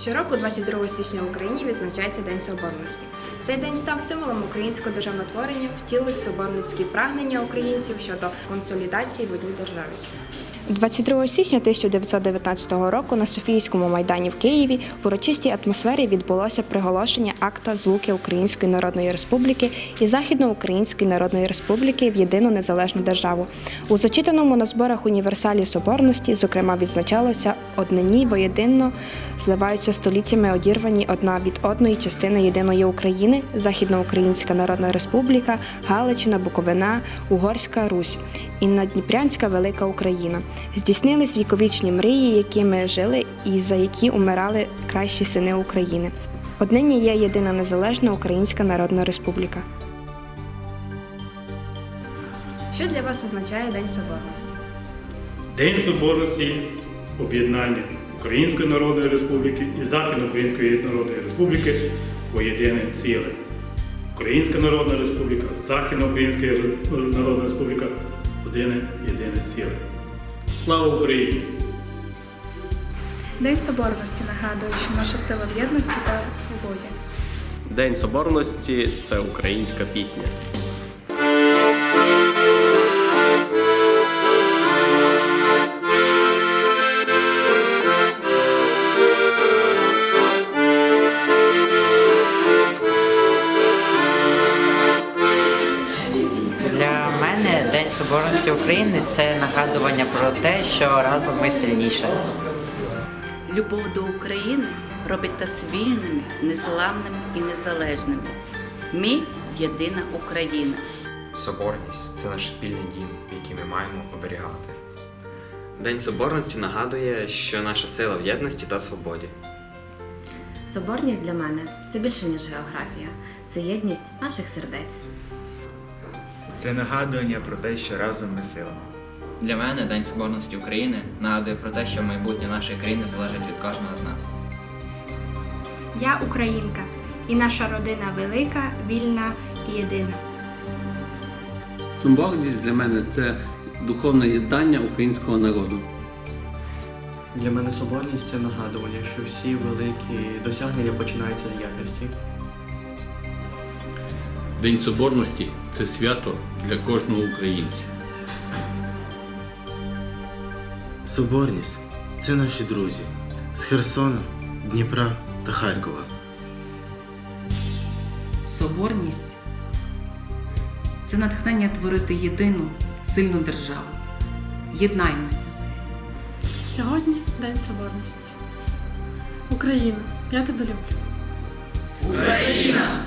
Щороку, 22 січня в Україні відзначається День Соборності. Цей день став символом українського державотворення, втілив соборницькі прагнення українців щодо консолідації в одній державі. 22 січня 1919 року на Софійському майдані в Києві в урочистій атмосфері відбулося приголошення акта злуки Української Народної Республіки і Західноукраїнської Народної Республіки в єдину незалежну державу. У зачитаному на зборах універсалі Соборності, зокрема, відзначалося однині воєдинно зливаються століттями одірвані одна від одної частини єдиної України, Західноукраїнська Народна Республіка, Галичина, Буковина, Угорська Русь і Надніпрянська Велика Україна. Здійснились віковічні мрії, якими жили і за які умирали кращі сини України. Однині є єдина незалежна Українська Народна Республіка. Що для вас означає День Соборності? День Соборності об'єднання Української Народної Республіки і Західноукраїнської Народної Республіки у єдине ціле. Українська Народна Республіка, Західноукраїнська Народна Республіка одне єдине ціле. Слава Україні! День Соборності нагадує, що наша сила в єдності та свободі. День Соборності це українська пісня. Соборності України це нагадування про те, що разом ми сильніше. Любов до України робить нас вільними, незламними і незалежними. Ми єдина Україна. Соборність це наш спільний дім, який ми маємо оберігати. День Соборності нагадує, що наша сила в єдності та свободі. Соборність для мене це більше, ніж географія. Це єдність наших сердець. Це нагадування про те, що разом ми сила. Для мене День Соборності України нагадує про те, що майбутнє нашої країни залежить від кожного з нас. Я українка, і наша родина велика, вільна і єдина. Соборність для мене це духовне єднання українського народу. Для мене соборність це нагадування, що всі великі досягнення починаються з єдності. День Соборності це свято для кожного українця. Соборність це наші друзі з Херсона, Дніпра та Харкова. Соборність це натхнення творити єдину сильну державу. Єднаймося. Сьогодні День Соборності. Україна, я тебе люблю. Україна!